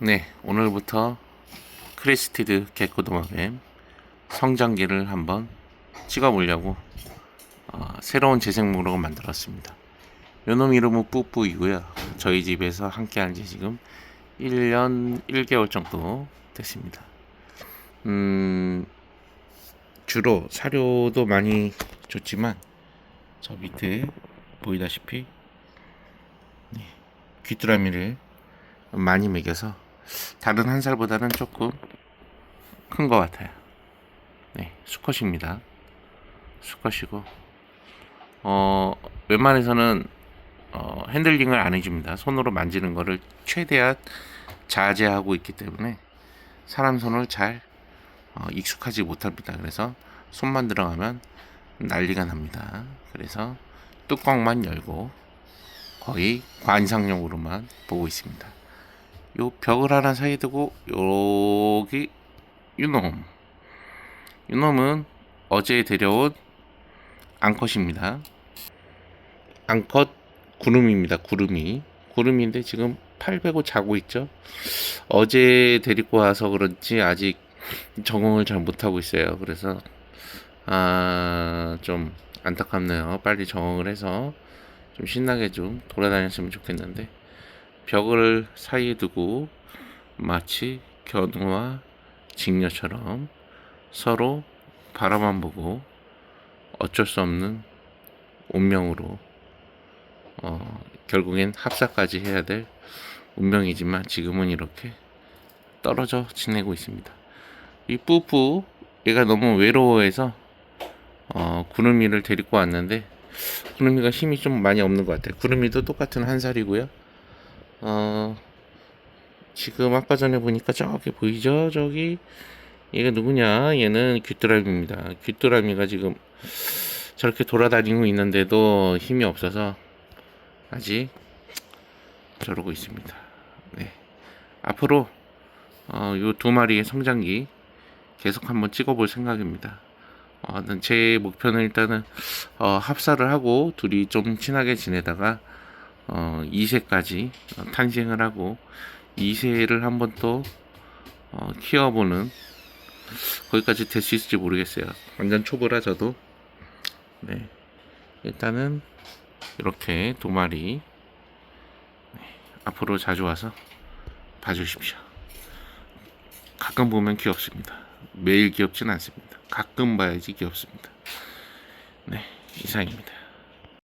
네, 오늘부터 크레스티드 개코도마뱀 성장기를 한번 찍어 보려고 어, 새로운 재생목록을 만들었습니다. 요놈 이름은 뿌뿌이고요. 저희 집에서 함께 한 지 지금 1년 1개월 정도 됐습니다. 음, 주로 사료도 많이 줬지만 저 밑에 보이다시피 네, 귀뚜라미를 많이 먹여서 다른 한 살보다는 조금 큰 것 같아요. 네, 수컷입니다. 수컷이고, 어, 웬만해서는 어, 핸들링을 안 해줍니다. 손으로 만지는 거를 최대한 자제하고 있기 때문에 사람 손을 잘 어, 익숙하지 못합니다. 그래서 손만 들어가면 난리가 납니다. 그래서 뚜껑만 열고 거의 관상용으로만 보고 있습니다. 요 벽을 하나 사이에 두고 여기 유놈. 유놈은 어제 데려온 앙컷입니다. 앙컷 구름입니다 구름이. 구름인데 지금 팔 베고 자고 있죠? 어제 데리고 와서 그런지 아직 적응을 잘 못하고 있어요. 그래서 아 좀 안타깝네요. 빨리 적응을 해서 좀 신나게 좀 돌아다녔으면 좋겠는데 벽을 사이에 두고 마치 견우와 직녀처럼 서로 바라만 보고 어쩔 수 없는 운명으로 어, 결국엔 합사까지 해야 될 운명이지만 지금은 이렇게 떨어져 지내고 있습니다. 이 뿌뿌 얘가 너무 외로워해서 어, 구름이를 데리고 왔는데 구름이가 힘이 좀 많이 없는 것 같아요. 구름이도 똑같은 한 살이고요. 어, 지금 아까 전에 보니까 저기 보이죠? 저기 얘가 누구냐? 얘는 귀뚜라미입니다. 귀뚜라미가 지금 저렇게 돌아다니고 있는데도 힘이 없어서 아직 저러고 있습니다. 네. 앞으로 어, 요두 마리의 성장기 계속 한번 찍어볼 생각입니다. 어, 제 목표는 일단은 어, 합사를 하고 둘이 좀 친하게 지내다가 어, 2세까지 탄생을 하고 2세를 한번 또 어, 키워보는 거기까지 될 수 있을지 모르겠어요. 완전 초보라 저도. 네. 일단은 이렇게 두 마리 네, 앞으로 자주 와서 봐주십시오. 가끔 보면 귀엽습니다. 매일 귀엽진 않습니다. 가끔 봐야지 귀엽습니다. 네, 이상입니다.